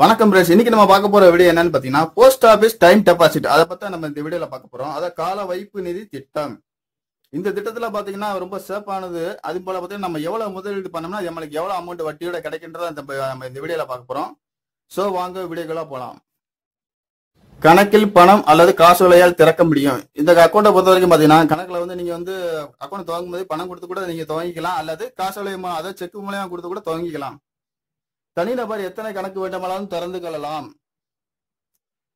வணக்கம் ரேஷ் இன்னைக்கு நம்ம பார்க்க போற வீடியோ என்னன்னு பாத்தீங்கன்னா போஸ்ட் ஆபீஸ் டைம் டெபாசிட் அதை பத்தி நம்ம இந்த வீடியோல பார்க்க போறோம். அதை கால வைப்பு நிதி திட்டம். இந்த திட்டத்துல பாத்தீங்கன்னா ரொம்ப சேஃபானது அது போல பாத்தீங்கன்னா நம்ம எவ்வளவு முதலீடு பண்ணோம்னா நம்மளுக்கு எவ்வளவு அமௌண்ட் வட்டியோட கிடைக்கின்றத இந்த நம்ம இந்த வீடியோல பார்க்க போறோம். சோ வாங்க வீடியோக்குள்ள போலாம். கணக்கில் பணம் அல்லது காசோலையால் திறக்க முடியும். இந்த அக்கௌண்ட்டை பொறுத்த வரைக்கும் பாத்தீங்கன்னா கணக்குல வந்து நீங்க வந்து அக்கௌண்ட் துவங்கும் போது பணம் கொடுத்து கூட நீங்க துவங்கிக்கலாம். அல்லது காசோலை மூலம் அதாவது செக் மூலயமா கொடுத்து கூட துவங்கிக்கலாம். தனிநபர் எத்தனை கணக்கு வேண்டுமானாலும் திறந்து கொள்ளலாம்.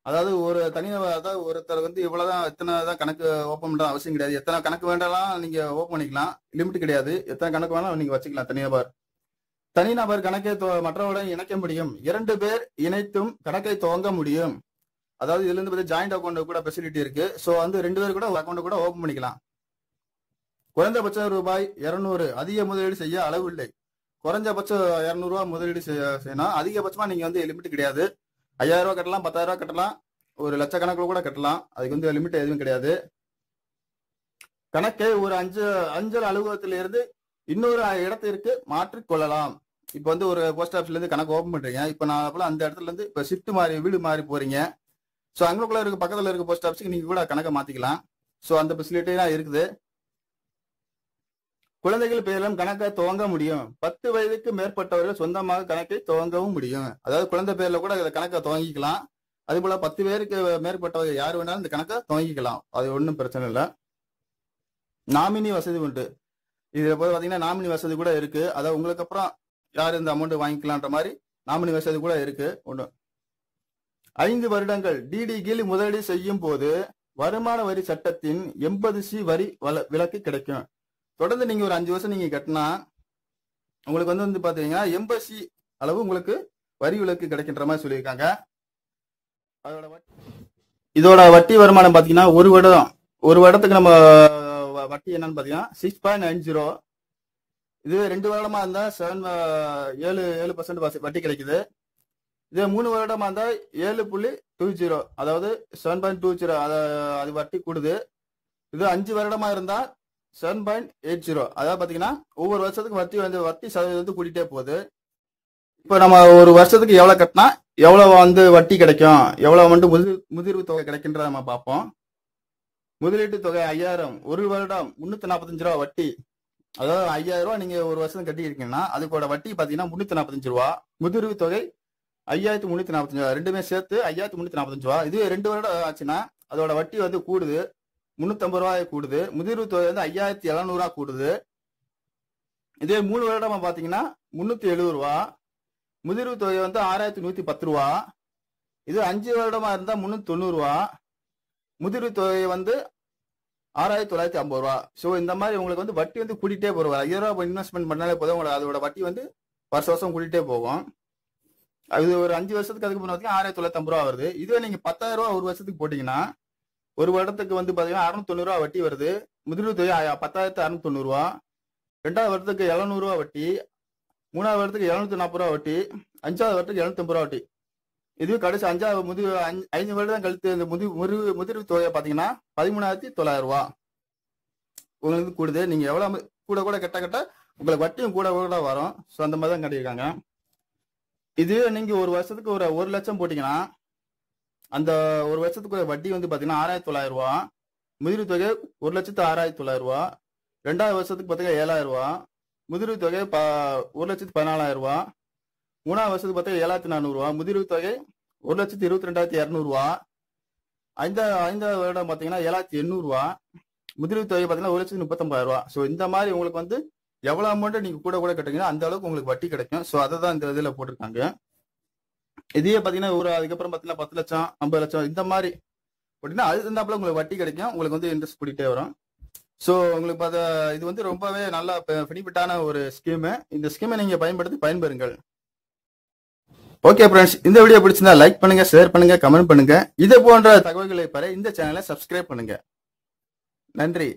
அதாவது ஒரு தனிநபர் அதாவது ஒருத்தர் வந்து இவ்வளவுதான் எத்தனை தான் கணக்கு ஓப்பன் பண்ற அவசியம் கிடையாது. எத்தனை கணக்கு வேண்டாம் நீங்க ஓப்பன் பண்ணிக்கலாம். லிமிட் கிடையாது. எத்தனை கணக்கு வேணாலும் நீங்க வச்சுக்கலாம் தனிநபர். தனிநபர் கணக்கை மற்றவருடன் இணைக்க முடியும். இரண்டு பேர் இணைத்தும் கணக்கை துவங்க முடியும். அதாவது இதுல இருந்து ஜாயிண்ட் அக்கௌண்ட் கூட ஃபெசிலிட்டி இருக்கு. ஸோ வந்து ரெண்டு பேர் கூட அக்கௌண்ட் கூட ஓப்பன் பண்ணிக்கலாம். குறைந்தபட்சம் ரூபாய் இருநூறு. அதிக முதலீடு செய்ய அளவு இல்லை. குறைஞ்சபட்சம் இரநூறுவா முதலீடு செய்யணும். அதிகபட்சமா நீங்க வந்து லிமிட் கிடையாது. ஐயாயிரம் ரூபா கட்டலாம் பத்தாயிரம் ரூபா கட்டலாம் ஒரு லட்சக்கணக்கில் கூட கட்டலாம். அதுக்கு வந்து லிமிட் எதுவும் கிடையாது. கணக்கை ஒரு அஞ்சு அஞ்சல் அலுவலகத்திலிருந்து இன்னொரு இடத்திற்கு மாற்றிக்கொள்ளலாம். இப்போ வந்து ஒரு போஸ்ட் ஆஃபீஸ்ல இருந்து கணக்கு ஓப்பன் பண்றீங்க. இப்போ நான் போல அந்த இடத்துல இருந்து இப்போ ஷிஃப்ட் மாறி வீடு மாறி போறீங்க. ஸோ அங்களுக்குள்ள இருக்க பக்கத்துல இருக்க போஸ்ட் ஆஃபீஸ்க்கு நீங்க கூட கணக்கை மாத்திக்கலாம். ஸோ அந்த ஃபெசிலிட்டி தான் இருக்குது. குழந்தைகள் பேரிலும் கணக்கை துவங்க முடியும். பத்து வயதுக்கு மேற்பட்டவர்கள் சொந்தமாக கணக்கை துவங்கவும் முடியும். அதாவது குழந்தை பேர்ல கூட கணக்கை துவங்கிக்கலாம். அதே போல பத்து பேருக்கு மேற்பட்டவர்கள் யார் வேணாலும் இந்த கணக்கை துவங்கிக்கலாம். அது ஒன்றும் பிரச்சனை இல்லை. நாமினி வசதி உண்டு. இதுல போய் பாத்தீங்கன்னா நாமினி வசதி கூட இருக்கு. அதாவது உங்களுக்கு அப்புறம் யார் இந்த அமௌண்ட் வாங்கிக்கலான்ற மாதிரி நாமினி வசதி கூட இருக்கு. ஒண்ணு. ஐந்து வருடங்கள். டிடி கீழ் முதலீடு செய்யும் போது வருமான வரி சட்டத்தின் எண்பது சி வரி விலக்கு கிடைக்கும். தொடர்ந்து நீங்க ஒரு அஞ்சு வருஷம் நீங்க கட்டினா உங்களுக்கு வந்து வந்து பாத்தீங்கன்னா எம்பசி அளவு உங்களுக்கு வரி விலக்கு கிடைக்கின்ற மாதிரி சொல்லியிருக்காங்க. அதோட வட்டி- இதோட வட்டி வருமானம் பாத்தீங்கன்னா ஒரு வருடம் ஒரு வருடத்துக்கு நம்ம வ- வட்டி என்னன்னு பாத்தீங்கன்னா சிக்ஸ் பாயிண்ட் நைன் ஜீரோ இது ரெண்டு வருடமா இருந்தா செவன் ஏழு ஏழு பர்சன்ட் வட்டி கிடைக்குது. இதே மூணு வருடமா இருந்தா ஏழு புள்ளி டூ ஜீரோ அதாவது செவன் பாயிண்ட் டூ ஜீரோ அது வட்டி கூடுது. இது அஞ்சு வருடமா இருந்தா செவன் பாயிண்ட் எயிட் ஜீரோ அதாவது பார்த்தீங்கன்னா ஒவ்வொரு வருஷத்துக்கு வட்டி வந்து வட்டி சதவீதம் வந்து கூட்டிகிட்டே போகுது. இப்போ நம்ம ஒரு வருஷத்துக்கு எவ்வளோ கட்டினா எவ்வளோ வந்து வட்டி கிடைக்கும்? எவ்வளோ வந்து முதிர் முதிர்வு தொகை கிடைக்கின்றத நம்ம பார்ப்போம். முதலீட்டு தொகை ஐயாயிரம். ஒரு வருடம் முந்நூற்றி நாற்பத்தஞ்சு ரூபா வட்டி. அதாவது ஐயாயிரம் ரூபா நீங்கள் ஒரு வருஷம் கட்டி இருக்கீங்கன்னா அதுக்கோட வட்டி பார்த்தீங்கன்னா முந்நூற்றி நாற்பத்தஞ்சு ரூபா. முதிர்வு தொகை ஐயாயிரத்தி முந்நூற்றி நாற்பத்தஞ்சு ரூபா. ரெண்டுமே சேர்த்து ஐயாயிரத்தி முந்நூற்றி நாற்பத்தஞ்சு ரூபா. இது ரெண்டு வருடம் ஆச்சுன்னா அதோட வட்டி வந்து கூடுது. முன்னூத்தம்பது ரூபாய் கூடுது. முதிர்வு தொகை வந்து ஐயாயிரத்தி எழுநூறுவா கூடுது. இதே மூணு வருடமா பாத்தீங்கன்னா முன்னூத்தி எழுபது ரூபா. முதிர்வு தொகை வந்து ஆறாயிரத்தி நூத்தி பத்து ரூபா. இது அஞ்சு வருடமா இருந்தா முன்னூத்தி தொண்ணூறு ரூபா. முதிர்வு தொகை வந்து ஆறாயிரத்தி தொள்ளாயிரத்தி ஐம்பது ரூபா. ஸோ இந்த மாதிரி உங்களுக்கு வந்து வட்டி வந்து கூட்டிகிட்டே போடுவார் ஐயாயிரம் ரூபா இன்வெஸ்ட்மெண்ட் பண்ணாலே போதும். உங்களுக்கு அதோட வட்டி வந்து வருஷ வருஷம் கூட்டிகிட்டே போகும். அது ஒரு அஞ்சு வருஷத்துக்கு அதுக்கு முன்னாடி ஆயிரத்தி தொள்ளாயிரத்தி ஐம்பது ரூபா வருது. இதுவே நீங்க பத்தாயிரம் ரூபா ஒரு வருஷத்துக்கு போட்டீங்கன்னா ஒரு வருடத்துக்கு வந்து பாத்தீங்கன்னா அறுநூத்தி ரூபா வட்டி வருது. முதிர்வு தொகை பத்தாயிரத்து அறுநூத்தி தொண்ணூறு ரூபா. ரெண்டாவது வருடத்துக்கு எழுநூறுவா வட்டி. மூணாவது வருடத்துக்கு எழுநூத்தி நாற்பது ரூபா வட்டி. அஞ்சாவது வருடத்துக்கு எழுநூத்தி ரூபா வட்டி. இதுவே கடைசி அஞ்சாவது முதிர்வு அஞ்சு- ஐந்து வருடம் கழித்து இந்த முதிர்வு முறிவு முதிர்வு தொகையை பார்த்தீங்கன்னா பதிமூணாயிரத்தி தொள்ளாயிரம் ரூபா. உங்களுக்கு கூடுது. நீங்கள் எவ்வளோ கூட கூட கட்ட கெட்ட உங்களுக்கு வட்டியும் கூட கூட வரும். ஸோ அந்த மாதிரி தான் கட்டியிருக்காங்க. இதுவே நீங்கள் ஒரு வருஷத்துக்கு ஒரு ஒரு லட்சம் போட்டிங்கன்னா அந்த ஒரு வருஷத்துக்கு வட்டி வந்து பாத்தீங்கன்னா ஆறாயிரத்தி தொள்ளாயிரம் ரூபா. முதிர்வு தொகை ஒரு லட்சத்து ஆறாயிரத்தி தொள்ளாயிரம் ரூபா. ரெண்டாவது வருஷத்துக்கு பார்த்தீங்கன்னா ஏழாயிரம் ரூபா. முதிர்வு தொகை ப ஒரு லட்சத்து பதினாலாயிரம் ரூபா. மூணாவது வருஷத்துக்கு பார்த்தீங்கன்னா ஏழாயிரத்தி நானூறுரூவா முதிர்வு தொகை ஒரு லட்சத்து இருபத்தி ரெண்டாயிரத்தி இரநூறுவா ஐந்தா ஐந்தாவது வருடம் பார்த்தீங்கன்னா ஏழாயிரத்தி எண்ணூறுவா முதிர்வு தொகை பார்த்தீங்கன்னா ஒரு லட்சத்து முப்பத்தொம்பதாயிரம் ரூபா. ஸோ இந்த மாதிரி உங்களுக்கு வந்து எவ்வளோ அமௌண்ட்டை நீங்கள் கூட கூட கட்டுறீங்களோ அந்த அளவுக்கு உங்களுக்கு வட்டி கிடைக்கும். ஸோ அதை தான் இந்த இதில் போட்டிருக்காங்க. இதே பார்த்தீங்கன்னா ஒரு அதுக்கப்புறம் பார்த்தீங்கன்னா பத்து லட்சம் ஐம்பது லட்சம் இந்த மாதிரி அப்படின்னா அது இருந்தாப்புல உங்களுக்கு வட்டி கிடைக்கும். உங்களுக்கு வந்து இன்ட்ரெஸ்ட் கூட்டிகிட்டே வரும். ஸோ உங்களுக்கு பார்த்த இது வந்து ரொம்பவே நல்லா பெனிஃபிட்டான ஒரு ஸ்கீமு இந்த ஸ்கீமை நீங்கள் பயன்படுத்தி பயன்பெறுங்கள். ஓகே ஃப்ரெண்ட்ஸ் இந்த வீடியோ பிடிச்சிருந்தா லைக் பண்ணுங்க ஷேர் பண்ணுங்க கமெண்ட் பண்ணுங்க. இது போன்ற தகவல்களை பெற இந்த சேனலை சப்ஸ்கிரைப் பண்ணுங்க. நன்றி.